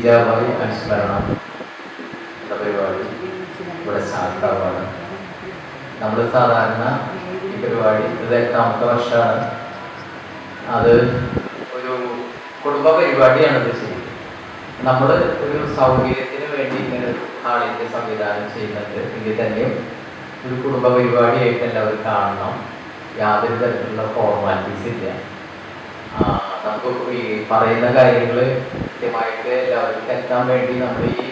മീജാബായി അനുസ്മരണം എന്ന പരിപാടി ഇവിടെ ശാസ്ത്രമാണ് നമ്മൾ സാധാരണ ഈ പരിപാടി ഇത് എട്ടാമത്തെ വർഷമാണ്. അത് ഒരു കുടുംബ പരിപാടിയാണ് ഇത് ചെയ്യുന്നത്. നമ്മൾ ഒരു സൗകര്യത്തിന് വേണ്ടി ഇങ്ങനെ ഹാളിന്റെ സംവിധാനം ചെയ്യുന്നുണ്ട്. എങ്കിൽ തന്നെയും ഒരു കുടുംബ പരിപാടിയായിട്ട് എല്ലാവരും കാണണം. യാതൊരു തരത്തിലുള്ള ഫോർമാലിറ്റീസ് ഇല്ല. ആ, നമുക്ക് ഈ പറയുന്ന കാര്യങ്ങൾ കൃത്യമായിട്ട് എല്ലാവർക്കും എത്താൻ വേണ്ടി നമ്മൾ ഈ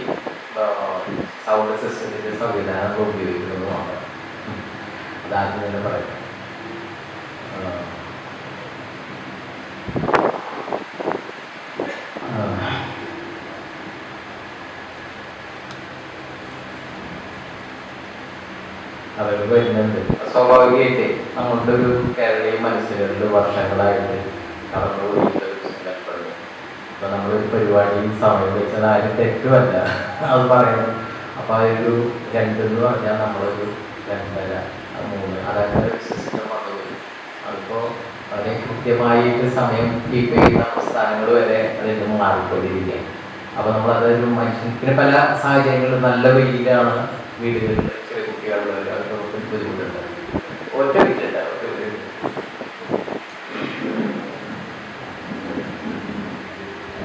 സൗണ്ട് സിസ്റ്റത്തിന്റെ സംവിധാനം ഉപയോഗിക്കുന്നതുമാണ് അതാദ്യം തന്നെ പറയാം ആ. ആ. അവർ വരുന്നുണ്ട് സ്വാഭാവികമായിട്ട് ഒരു കേരളീയ മനസ്സിലുള്ള വർഷങ്ങളായിട്ട് അപ്പൊ നമ്മളൊരു പരിപാടി സമയം വെച്ചത് ആരും തെറ്റുമല്ല അത് പറയുന്നത് അപ്പം ആ ഒരു രണ്ടെന്ന് പറഞ്ഞാൽ നമ്മളൊരു രണ്ടര മൂന്ന് വരും വളരെ കൃത്യമായിട്ട് സമയം കീപ്പ് ചെയ്യുന്ന സ്ഥാനങ്ങൾ വരെ അതിന് മാറിക്കൊണ്ടിരിക്കുക അപ്പോൾ നമ്മൾ മനുഷ്യന് പല സാഹചര്യങ്ങളും നല്ല വെയിലാണ് വീടുകളിൽ.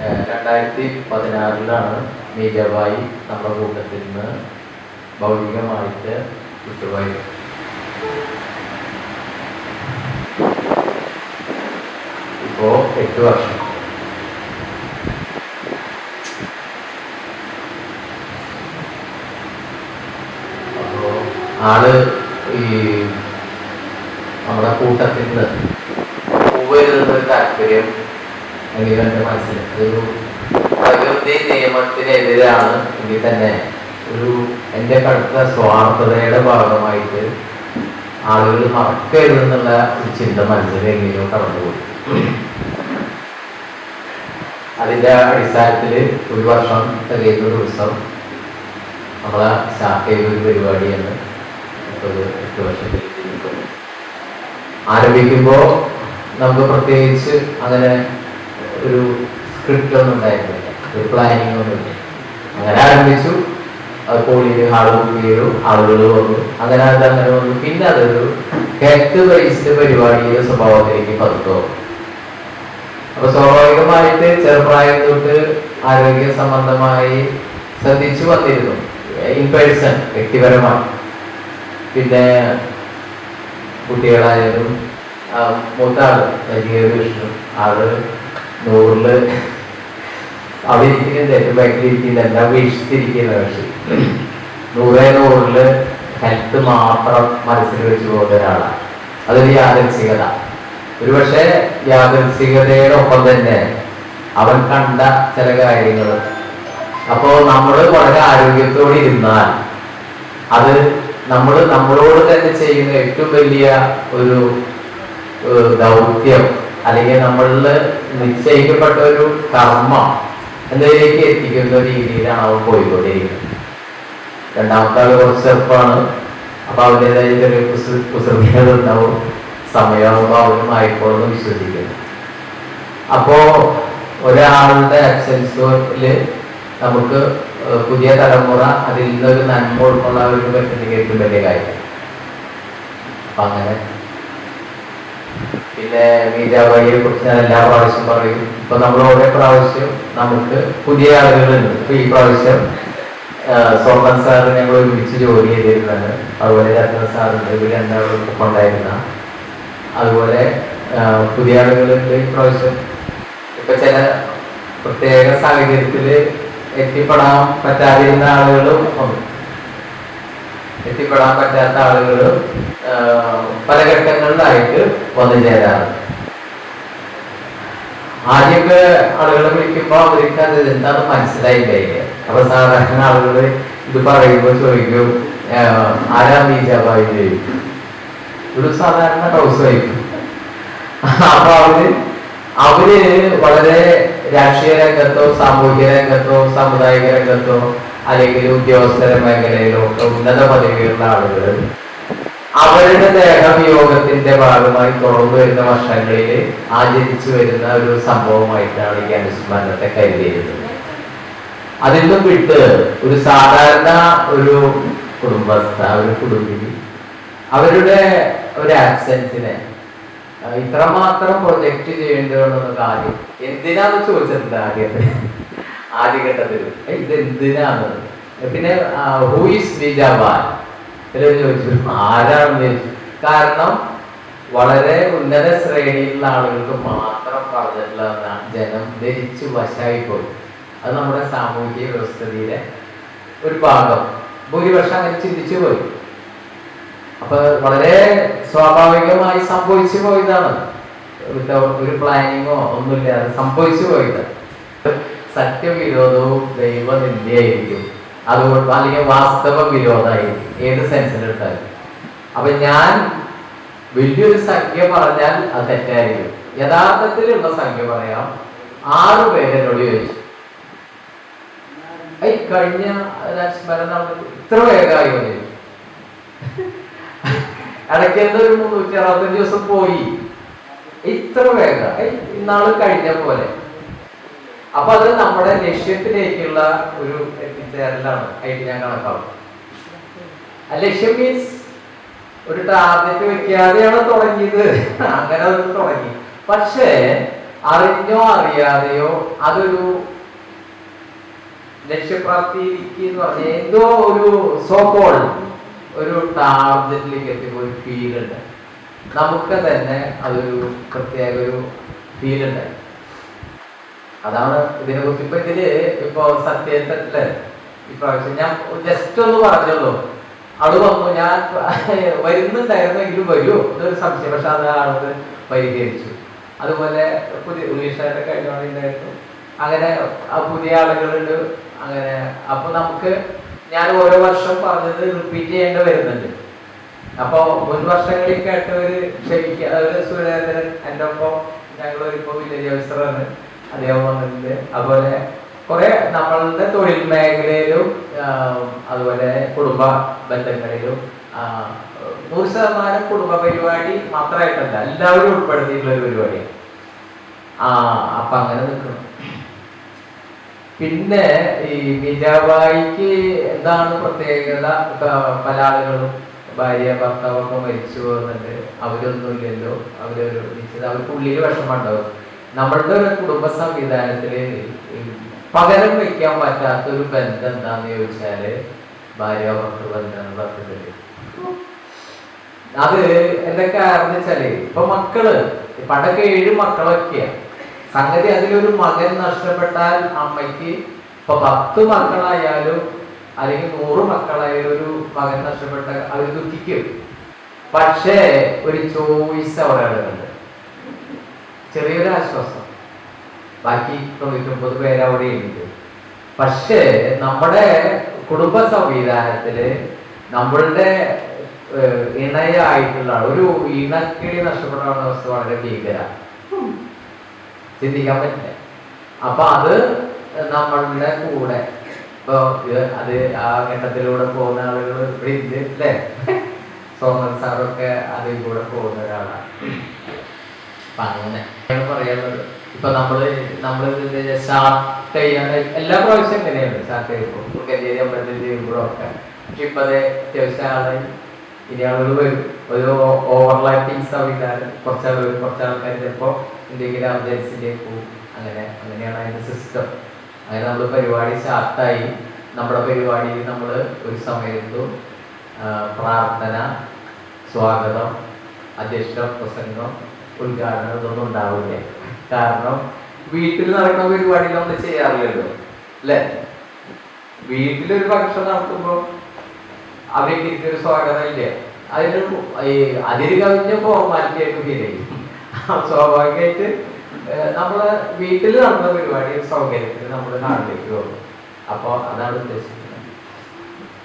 രണ്ടായിരത്തി പതിനാറിലാണ് മീരാബായി നമ്മുടെ കൂട്ടത്തിൽ നിന്ന് ഭൗതികമായിട്ട് വിട്ടുപോയത്. ഇപ്പോ എട്ട് വർഷം. അപ്പോ ആൾ ഈ നമ്മുടെ കൂട്ടത്തിൽ നിന്ന് താല്പര്യം എനിക്ക് എന്റെ മനസ്സിൽ ഒരു പ്രകൃതി നിയമത്തിനെതിരാണ് എങ്കിൽ തന്നെ ഒരു എന്റെ കടുത്ത സ്വാർത്ഥതയുടെ ഭാഗമായിട്ട് ആളുകൾ മറക്കരുതെന്നുള്ള ഒരു ചിന്ത മനസ്സിൽ എങ്ങനെയോ കടന്നുപോയി. അതിന്റെ അടിസ്ഥാനത്തിൽ ഒരു വർഷം തികയുന്ന ദിവസം നമ്മളെ സ്റ്റാർട്ട് ഒരു പരിപാടിയാണ് ഒരു എട്ട് വർഷത്തിൽ ആരംഭിക്കുമ്പോൾ നമുക്ക് പ്രത്യേകിച്ച് അങ്ങനെ ഒരു സ്ക്രിപ്റ്റ് ഒന്നും ഉണ്ടായിരുന്നില്ല. ഒരു പ്ലാനിങ് ഒന്നുമില്ല അങ്ങനെ ആരംഭിച്ചു. ഹാൾ ബുക്ക് ചെയ്തു ആളുകൾ വന്നു. അങ്ങനെ അത് അങ്ങനെ വന്നു. പിന്നെ അതൊരു കേക്ക് ബേസ്ഡ് പരിപാടിയുടെ സ്വഭാവത്തിലേക്ക് പതുക്കോ അപ്പൊ സ്വാഭാവികമായിട്ട് ചെറുപ്രായം തൊട്ട് ആരോഗ്യ സംബന്ധമായി ശ്രദ്ധിച്ചു വന്നിരുന്നു. ഇൻ പേഴ്സൺ വ്യക്തിപരമായി. പിന്നെ കുട്ടികളായാലും മൂത്താൾ വിഷ്ണു ആൾ നൂറിൽ അവരിക്കുന്ന തെറ്റ് ഇരിക്കുന്നില്ല എല്ലാം വീക്ഷിച്ചിരിക്കുന്ന പക്ഷേ. നൂറേ നൂറിൽ ഹെൽത്ത് മാത്രം മനസ്സിൽ വെച്ച് പോകുന്ന ഒരാളാണ് അതൊരു യാദൃച്ഛികത ഒരുപക്ഷെ യാദൃച്ഛികതയുടെ ഒപ്പം തന്നെ അവൻ കണ്ട ചില കാര്യങ്ങൾ. അപ്പോ നമ്മൾ വളരെ ആരോഗ്യത്തോടെ ഇരുന്നാൽ അത് നമ്മൾ നമ്മളോട് തന്നെ ചെയ്യുന്ന ഏറ്റവും വലിയ ഒരു ദൗത്യം അല്ലെങ്കിൽ നമ്മളിൽ നിശ്ചയിക്കപ്പെട്ട ഒരു കർമ്മം എന്നതിലേക്ക് എത്തിക്കുന്ന രീതിയിലാണ് അവൻ പോയിക്കൊണ്ടിരിക്കുന്നത്. രണ്ടാമത്തെ ആൾ കുറച്ച് ചെറുപ്പമാണ് അപ്പൊ അവരുടേതായ ചെറിയ കുസൃ കുസൃതികൾ ഉണ്ടാവും ആയിക്കോളെന്ന് വിശ്വസിക്കുന്നു. അപ്പോ ഒരാളുടെ അബ്സെൻസിൽ നമുക്ക് പുതിയ തലമുറ അതിൽ നിന്നൊരു നന്മ ഉൾക്കൊള്ളാൻ പറ്റുന്നെങ്കിൽ ഏറ്റവും വലിയ കാര്യം അങ്ങനെ പിന്നെ മീരാബായിയെ കുറിച്ച് ഞാൻ എല്ലാ പ്രാവശ്യം പറയും. ഇപ്പൊ നമ്മൾ ഓരോ പ്രാവശ്യം നമുക്ക് പുതിയ ആളുകളുണ്ട്. ഇപ്പൊ ഈ പ്രാവശ്യം സോമൻ സാർ ഞങ്ങൾ ഒരുമിച്ച് ജോലി ചെയ്തിരുന്നത്. അതുപോലെ രത്ന സാറുണ്ട് ഇവർ രണ്ടാളും ഉണ്ടായിരുന്ന അതുപോലെ പുതിയ ആളുകളുണ്ട് ഈ പ്രാവശ്യം. ഇപ്പൊ ചില പ്രത്യേക സാഹചര്യത്തിൽ എത്തിപ്പെടാൻ പറ്റാതിരുന്ന ആളുകളും ഉണ്ട്. എത്തിപ്പെടാൻ പറ്റാത്ത ആളുകൾ പല ഘട്ടങ്ങളിലായിട്ട് വന്നു ചേരാറുണ്ട് ആദ്യമൊക്കെ ആളുകളെ വിളിക്കുമ്പോൾ അവർക്ക് അത് എന്താണ് മനസ്സിലായില്ല? അപ്പൊ സാധാരണ ആളുകൾ ഇത് പറയുമ്പോൾ ചോദിക്കും "ആഹ്, ആരാ നീ ചോദിക്കും ഒരു സാധാരണ ഹൗസ് വൈഫ് അപ്പൊ അവർ അവർ വളരെ രാഷ്ട്രീയ രംഗത്തോ സാമൂഹിക രംഗത്തോ സാമുദായിക രംഗത്തോ അല്ലെങ്കിൽ ഉദ്യോഗസ്ഥര മേഖലയിലോ ഒക്കെ ഉന്നത പദവിയുള്ള ആളുകൾ അവരുടെ ദേഹവിയോഗത്തിന്റെ ഭാഗമായി തുറന്നു വരുന്ന വർഷങ്ങളിൽ ആചരിച്ചു വരുന്ന ഒരു സംഭവമായിട്ടാണ് ഈ അനുസ്മരണത്തെ കരുതിയിരുന്നത്. അതിൽ നിന്നും വിട്ട് ഒരു സാധാരണ ഒരു കുടുംബസ്ഥ ഒരു കുടുംബിനി അവരുടെ ഒരു ആക്സെന്റിനെ ഇത്രമാത്രം പ്രൊജക്റ്റ് ചെയ്യേണ്ടതെന്നുള്ള കാര്യം എന്തിനാന്ന് ചോദിച്ചിട്ടുണ്ട് ആദ്യത്തെ ആദ്യഘട്ടത്തിൽ ഇത് എന്തിനാണ് പിന്നെ ഹൂ ഈസ് ബിജാബാൻ ചിലർ ചോദിച്ചു ആരാണെന്ന് കാരണം വളരെ ഉന്നത ശ്രേണിയിലുള്ള ആളുകൾക്ക് മാത്രം പറഞ്ഞിട്ടുള്ള ജനം ധരിച്ചു വശായിപ്പോയി. പോയി അത് നമ്മുടെ സാമൂഹിക വ്യവസ്ഥിതിയിലെ ഒരു ഭാഗം. ഭൂരിപക്ഷം അങ്ങനെ ചിന്തിച്ചു പോയി. അപ്പൊ വളരെ സ്വാഭാവികമായി സംഭവിച്ചു പോയതാണ്. ഒരു പ്ലാനിങ്ങോ ഒന്നുമില്ലാതെ സംഭവിച്ചു പോയത്. സത്യവിരോധവും ദൈവനിന്ദയായിരിക്കും. അതുകൊണ്ട് അല്ലെങ്കിൽ വാസ്തവ വിരോധമായിരിക്കും ഏത് സെൻസിലെടുത്താലും അപ്പൊ ഞാൻ വലിയൊരു സംഖ്യ പറഞ്ഞാൽ അത് തെറ്റായിരിക്കും. യഥാർത്ഥത്തിലുള്ള സംഖ്യ പറയാം ആറ് പേരെന്നോട് ചോദിച്ചു. ഐ കഴിഞ്ഞ സ്മരണ ഇത്ര വേഗമായി വന്നു ഇടയ്ക്ക് ഒരു മുന്നൂറ്റി അറുപത്തഞ്ച് ദിവസം പോയി. ഇത്ര വേഗം ഇന്നാൾ കഴിഞ്ഞ പോലെ. അപ്പൊ അത് നമ്മുടെ ലക്ഷ്യത്തിലേക്കുള്ള ഒരു എത്തിച്ചേരലാണ് ആയിട്ട് ഞാൻ കണക്കാവും. ലക്ഷ്യം മീൻസ് ഒരു ടാർഗറ്റ് വെക്കാതെയാണ് തുടങ്ങിയത്. അങ്ങനെ അത് തുടങ്ങി. പക്ഷേ അറിഞ്ഞോ അറിയാതെയോ അതൊരു ലക്ഷ്യപ്രാപ്തിക്ക് എന്ന് പറഞ്ഞ എന്തോ ഒരു സോക്കോൾ ഒരു ടാർഗറ്റിലേക്ക് എത്തിയപ്പോൾ ഒരു ഫീൽ ഉണ്ട്. നമുക്ക് തന്നെ അതൊരു പ്രത്യേക ഒരു ഫീൽ ഉണ്ട്. അതാണ് ഇതിനെ കുറിച്ച് ഇപ്പൊ ഇതിൽ ഇപ്പൊ സത്യത്തിൽ ഇപ്രാവശ്യം ഞാൻ ജസ്റ്റ് ഒന്ന് പറഞ്ഞുള്ളൂ. അത് വന്നു ഞാൻ വരുന്നുണ്ടായിരുന്നെങ്കിലും വരൂ ഇതൊരു സംശയം. പക്ഷെ അത് ആളത് പരിഹരിച്ചു. അതുപോലെ പുതിയ ഉള്ളീഷായിട്ട് കഴിഞ്ഞുണ്ടായിരുന്നു അങ്ങനെ പുതിയ ആളുകളുണ്ട്. അങ്ങനെ അപ്പൊ നമുക്ക് ഞാൻ ഓരോ വർഷം പറഞ്ഞത് റിപ്പീറ്റ് ചെയ്യേണ്ടി വരുന്നുണ്ട്. അപ്പൊ മുൻ വർഷങ്ങളിൽ കേട്ടവര് ക്ഷമിക്കുക അതായത് സുരേന്ദ്രൻ എന്റെ ഒപ്പം ഞങ്ങൾ ഇപ്പൊ വില്ലേജ് ഓഫീസറാണ് അദ്ദേഹം അതുപോലെ കുറെ നമ്മളുടെ തൊഴിൽ മേഖലയിലും അതുപോലെ കുടുംബ ബന്ധങ്ങളിലും നൂറ് ശതമാനം കുടുംബ പരിപാടി മാത്രമായിട്ടല്ല എല്ലാവരും ഉൾപ്പെടുത്തിയിട്ടുള്ള ഒരു പരിപാടിയാണ്. ആ അപ്പൊ അങ്ങനെ നിൽക്കണം പിന്നെ ഈ മീരാബായിക്ക് എന്താണ് പ്രത്യേകത? പല ആളുകളും ഭാര്യ ഭർത്താവൊക്കെ മരിച്ചു പോകുന്നുണ്ട്. അവരൊന്നുമില്ലല്ലോ. അവരൊരു നിശ്ചിത അവർക്ക് ഉള്ളിൽ നമ്മളുടെ ഒരു കുടുംബ സംവിധാനത്തിലെ പകരം വെക്കാൻ പറ്റാത്ത ഒരു ബന്ധം എന്താന്ന് ചോദിച്ചാൽ ഭാര്യ ഭർത്തൃ ബന്ധം ഭർത്തൃ അത് എന്തൊക്കെ കാരണം വെച്ചാൽ ഇപ്പൊ മക്കൾ പണ്ടൊക്കെ ഏഴ് മക്കളൊക്കെയാ. സംഗതി അതിലൊരു മകൻ നഷ്ടപ്പെട്ടാൽ അമ്മയ്ക്ക് ഇപ്പൊ പത്ത് മക്കളായാലും അല്ലെങ്കിൽ നൂറ് മക്കളായാലും ഒരു മകൻ നഷ്ടപ്പെട്ട അവർ ദുഃഖിക്കും. പക്ഷേ ഒരു ചോയ്സ് അവിടെ ഉണ്ട് ചെറിയൊരു ആശ്വാസം. ബാക്കി തൊണ്ണൂറ്റൊമ്പത് പേര് പേരവിടെ ഉണ്ട് പക്ഷേ നമ്മുടെ കുടുംബ സംവിധാനത്തിൽ നമ്മളുടെ ഇണയായിട്ടുള്ള ഒരു ഇണക്കിളി നഷ്ടപ്പെടാനുള്ള അവസ്ഥ വളരെ ഭീകര. ചിന്തിക്കാൻ പറ്റില്ല. അപ്പൊ അത് നമ്മളുടെ കൂടെ ഇപ്പൊ അത് ആ ഘട്ടത്തിലൂടെ പോകുന്ന ആളുകൾ ഇവിടെ ഇല്ലേ സോമൻ സാറൊക്കെ അതിൽ കൂടെ പോകുന്ന ഒരാളാണ്. നമ്മൾ എല്ലാ പ്രാവശ്യം എങ്ങനെയാണ് സ്റ്റാർട്ട് ചെയ്യുമ്പോൾ മുഖ്യഞ്ചേരി അമ്പലത്തിൽ ചെയ്യുമ്പോഴൊക്കെ പക്ഷെ ഇപ്പൊ അത് അത്യാവശ്യം ആളെ ഇനി ആളുകൾ വരും. ഒരു ഓവർലാപ്പിംഗ് സംവിധാനം കുറച്ച് ആളുകൾ കുറച്ച് ആൾക്കാർ എന്തെങ്കിലും അർജൻസിലേക്ക് പോകും അങ്ങനെ അങ്ങനെയാണ് അതിന്റെ സിസ്റ്റം അങ്ങനെ നമ്മൾ പരിപാടി സ്റ്റാർട്ടായി നമ്മുടെ പരിപാടിയിൽ നമ്മൾ ഒരു സമയത്തും പ്രാർത്ഥന സ്വാഗതം അധ്യക്ഷ പ്രസംഗം ഉദ്ഘാടനം ഇതൊന്നും ഉണ്ടാവില്ല കാരണം വീട്ടിൽ നടക്കുന്ന പരിപാടി നമ്മൾ ചെയ്യാറില്ലല്ലോ അല്ലേ? വീട്ടിലൊരു ഫംഗ്ഷൻ നടത്തുമ്പോൾ അവർക്ക് ഒരു സ്വാഗതം ഇല്ല? അതിന് അതിര് കവിഞ്ഞ ഫോർമാലിറ്റി ഫീൽ ചെയ്യും. സ്വാഭാവികമായിട്ട് നമ്മൾ വീട്ടിൽ നടന്ന പരിപാടി സൗകര്യത്തിന് നമ്മൾ നാട്ടിലേക്ക് പോകും. അപ്പോൾ അതാണ് ഉദ്ദേശിച്ചത്.